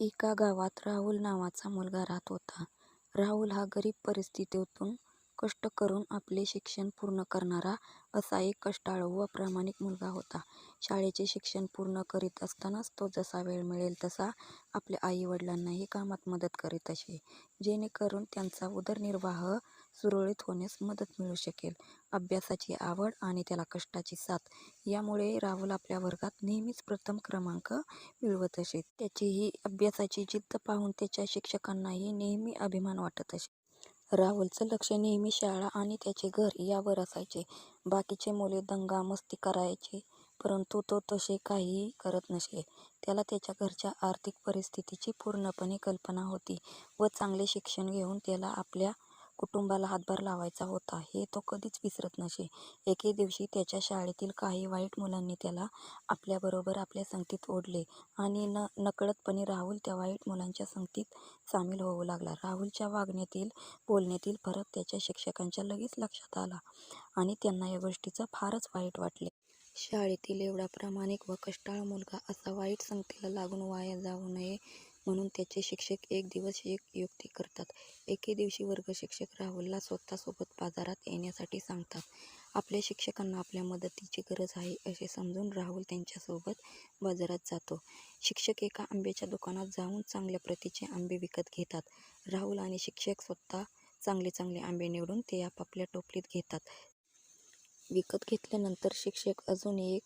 एका गावात राहुल नावाचा मुलगा राहत होता. राहुल हा गरीब परिस्थितीतून कष्ट करून आपले शिक्षण पूर्ण करणारा असा एक कष्टाळू व प्रामाणिक मुलगा होता. शाळेचे शिक्षण पूर्ण करीत असतानाच तो जसा वेळ मिळेल तसा आपल्या आई-वडिलांनाही कामात मदत करीत असे, जेणेकरून त्यांचा उदरनिर्वाह सुरळीत होण्यास मदत मिळू शकेल. अभ्यासाची आवड आणि त्याला कष्टाची साथ यामुळे राहुल आपल्या वर्गात नेहमीच प्रथम क्रमांक मिळवत असे. त्याची ही अभ्यासाची जिद्द पाहून त्याच्या शिक्षकांनाही नेहमी अभिमान वाटत असे. राहुलचं लक्ष नेहमी शाळा आणि त्याचे घर यावर असायचे. बाकीचे मुले दंगा मस्ती करायचे परंतु तो तसे काहीही करत नसे. त्याला त्याच्या घरच्या आर्थिक परिस्थितीची पूर्णपणे कल्पना होती व चांगले शिक्षण घेऊन त्याला आपल्या कुटुंबाला हातभार लावायचा होता हे तो कधीच विसरत नसे. एके दिवशी त्याच्या शाळेतील काही वाईट मुलांनी त्याला आपल्याबरोबर आपल्या संगतीत ओढले आणि न नकळतपणे राहुल त्या वाईट मुलांच्या संगतीत सामील होऊ लागला. राहुलच्या वागण्यातील बोलण्यातील फरक त्याच्या शिक्षकांच्या लगेच लक्षात आला आणि त्यांना या गोष्टीचं फारच वाईट वाटले. शाळेतील एवढा प्रामाणिक व कष्टाळ मुलगा असा वाईट संगतीला लागून वाया जाऊ नये म्हणून त्याचे शिक्षक एक दिवस एक युक्ती करतात. एके दिवशी वर्ग शिक्षक राहुलला स्वतःसोबत बाजारात येण्यासाठी सांगतात. आपल्या शिक्षकांना आपल्या मदतीची गरज आहे असे समजून राहुल त्यांच्यासोबत बाजारात जातो. शिक्षक एका आंब्याच्या दुकानात जाऊन चांगल्या प्रतीचे आंबे विकत घेतात. राहुल आणि शिक्षक स्वतः चांगले चांगले आंबे निवडून ते आपापल्या टोपलीत घेतात. विकत घेतल्यानंतर शिक्षक अजून एक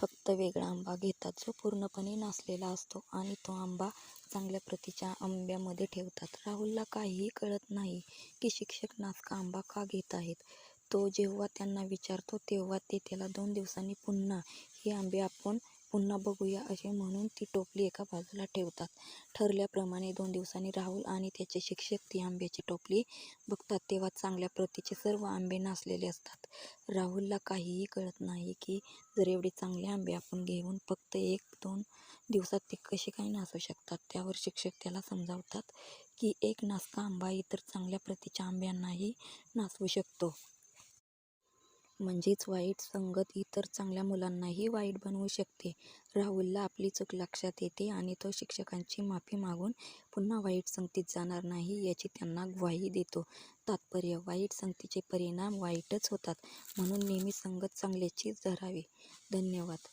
फक्त वेगळा आंबा घेतात जो पूर्णपणे नासलेला असतो आणि तो आंबा चांगल्या प्रतीच्या आंब्यामध्ये ठेवतात. राहुलला काहीही कळत नाही की शिक्षक नासका आंबा का घेत आहेत. तो जेव्हा त्यांना विचारतो तेव्हा ते त्याला दोन दिवसांनी पुन्हा हे आंबे आपण पुन्हा बघूया असे म्हणून ती टोपली एका बाजूला ठेवतात. ठरल्याप्रमाणे दोन दिवसांनी राहुल आणि त्याचे शिक्षक ती आंब्याची टोपली बघतात तेव्हा चांगल्या प्रतीचे सर्व आंबे नासलेले असतात. राहुलला काहीही कळत नाही की जर एवढे चांगले आंबे आपण घेऊन फक्त एक दोन दिवसात ते कसे काय नासू शकतात. त्यावर शिक्षक त्याला समजावतात की एक नासका आंबा इतर चांगल्या प्रतीच्या आंब्यांनाही नासवू शकतो. म्हणजेच वाईट संगत इतर चांगल्या मुलांनाही वाईट बनवू शकते. राहुलला आपली चूक लक्षात येते आणि तो शिक्षकांची माफी मागून पुन्हा वाईट संगतीत जाणार नाही याची त्यांना ग्वाही देतो. तात्पर्य वाईट संगतीचे परिणाम वाईटच होतात म्हणून नेहमी संगत चांगल्याचीच धरावी. धन्यवाद.